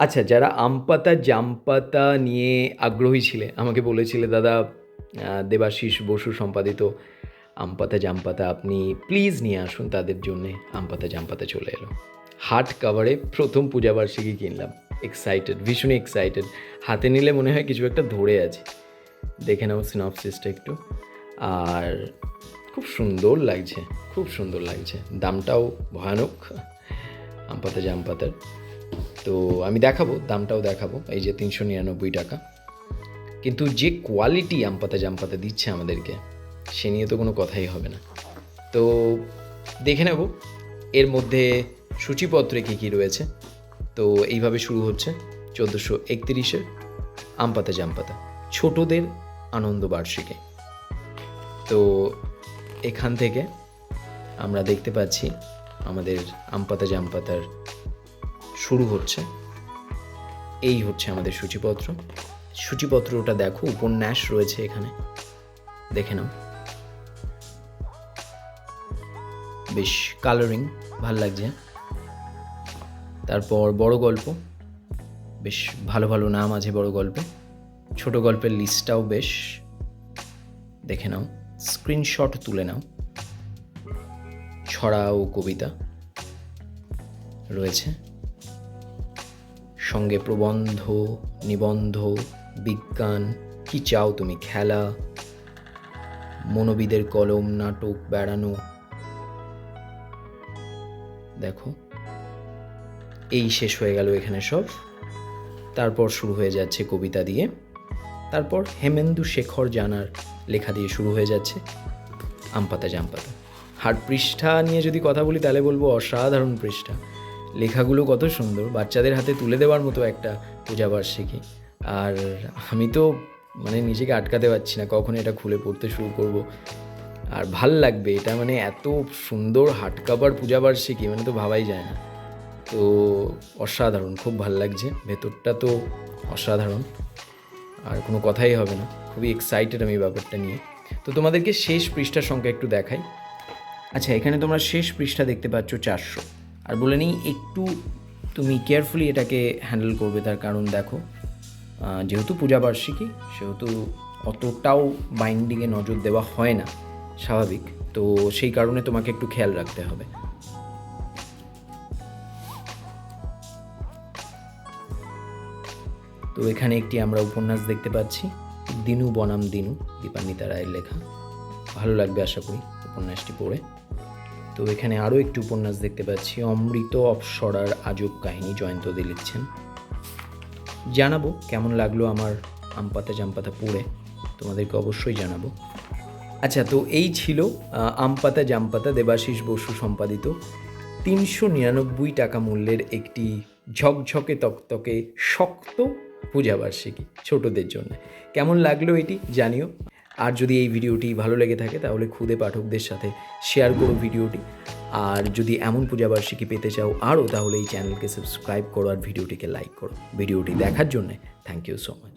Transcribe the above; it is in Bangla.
আচ্ছা যারা আম পাতা, জাম পাতা নিয়ে আগ্রহী ছিলে, আমাকে বলেছিলে, দাদা দেবাশিস বসু সম্পাদিত আম পাতা, জাম পাতা, আপনি প্লিজ নিয়ে আসুন তাদের জন্যে আম পাতা, জাম পাতা চলে এলো। হাট কাভারে প্রথম পূজাবার্ষিকী কিনলাম এক্সাইটেড ভীষণই এক্সাইটেড হাতে নিলে মনে হয় কিছু একটা ধরে আছে। দেখে নাও সিনপসিসটা একটু। আর খুব সুন্দর লাগছে, খুব সুন্দর লাগছে। দামটাও ভয়ানক। আম পাতা, জাম পাতার তো আমি দেখাবো, দামটাও দেখাবো, এই যে তিনশো নিরানব্বই টাকা। কিন্তু যে কোয়ালিটি আম পাতা দিচ্ছে আমাদেরকে, সে নিয়ে তো কোনো কথাই হবে না। তো দেখে নেব, এর মধ্যে সূচিপত্রে কী কী রয়েছে। তো এইভাবে শুরু হচ্ছে, চোদ্দোশো একত্রিশে আম পাতা জাম পাতা ছোটদের আনন্দ বার্ষিকী। তো এখান থেকে আমরা দেখতে পাচ্ছি আমাদের আম পাতা জাম পাতার শুরু হচ্ছে। এই হচ্ছে আমাদের সূচিপত্র। সূচিপত্রটা দেখো, উপন্যাস রয়েছে এখানে। দেখে নাও। বেশ কালারিং ভালো লাগছে। তারপর বড় গল্প। বেশ ভালো ভালো নাম আছে বড় গল্পে। ছোট গল্পের লিস্টটাও বেশ। দেখে নাও। স্ক্রিনশট তুলে নাও। ছড়া ও কবিতা রয়েছে। সঙ্গে প্রবন্ধ, নিবন্ধ, বিজ্ঞান, কি চাও তুমি খেলা, মনোবিদের কলম, নাটক, বেড়ানো। দেখো, এই শেষ হয়ে গেল এখানে সব। তারপর শুরু হয়ে যাচ্ছে কবিতা দিয়ে। তারপর হেমেন্দু শেখর জানার লেখা দিয়ে শুরু হয়ে যাচ্ছে। আমপাতা জামপাতা। হাট পৃষ্ঠা নিয়ে যদি কথা বলি, তাহলে বলব অসাধারণ পৃষ্ঠা। লেখাগুলো কত সুন্দর, বাচ্চাদের হাতে তুলে দেওয়ার মতো একটা পূজাবার্ষিকী আর আমি তো মানে নিজেকে আটকাতে পারছি না, কখন এটা খুলে পড়তে শুরু করব। আর ভালো লাগবে, এটা মানে এত সুন্দর হাট কাভার পূজাবার্ষিকী মানে তো ভাবাই যায় না। তো অসাধারণ, খুব ভালো লাগছে, ভেতরটা তো অসাধারণ। আর কোনো কথাই হবে না, খুবই এক্সাইটেড আমি ব্যাপারটা নিয়ে। তো তোমাদেরকে শেষ পৃষ্ঠার সংখ্যা একটু দেখাই। আচ্ছা এখানে তোমরা শেষ পৃষ্ঠা দেখতে পাচ্ছ চারশো। আর বলে নিই, একটু তুমি কেয়ারফুলি এটাকে হ্যান্ডেল করবে, তার কারণ দেখো যেহেতু পূজাবার্ষিকী সেহেতু অতটাও বাইন্ডিংয়ে নজর দেওয়া হয় না, স্বাভাবিক। তো সেই কারণে তোমাকে একটু খেয়াল রাখতে হবে। তো এখানে একটি আমরা উপন্যাস দেখতে পাচ্ছি, দিনু বনাম দিনু, দীপান্বিতা রায়ের লেখা। ভালো লাগবে আশা করি উপন্যাসটি পড়ে। তো এখানে আরও একটি উপন্যাস দেখতে পাচ্ছি, অমৃত অপসরার আজব কাহিনী জয়ন্তদী লিখছেন। জানাব কেমন লাগল আমার আমপাতা জামপাতা পড়ে, তোমাদেরকে অবশ্যই জানাব। আচ্ছা তো এই ছিল আমপাতা জামপাতা দেবাশিস বসু সম্পাদিত। তিনশো নিরানব্বই টাকা মূল্যের একটি ঝকঝকে তকতকে শক্ত পূজাবার্ষিকী ছোটদের জন্য। কেমন লাগল এটি জানিও। আর যদি এই ভিডিওটি ভালো লেগে থাকে, তাহলে খুদে পাঠকদের সাথে শেয়ার করো ভিডিওটি। আর যদি এমন পূজাবার্ষিকী পেতে চাও আরও, তাহলে এই চ্যানেলকে সাবস্ক্রাইব করো আর ভিডিওটিকে লাইক করো। ভিডিওটি দেখার জন্যে থ্যাংক ইউ সো মাচ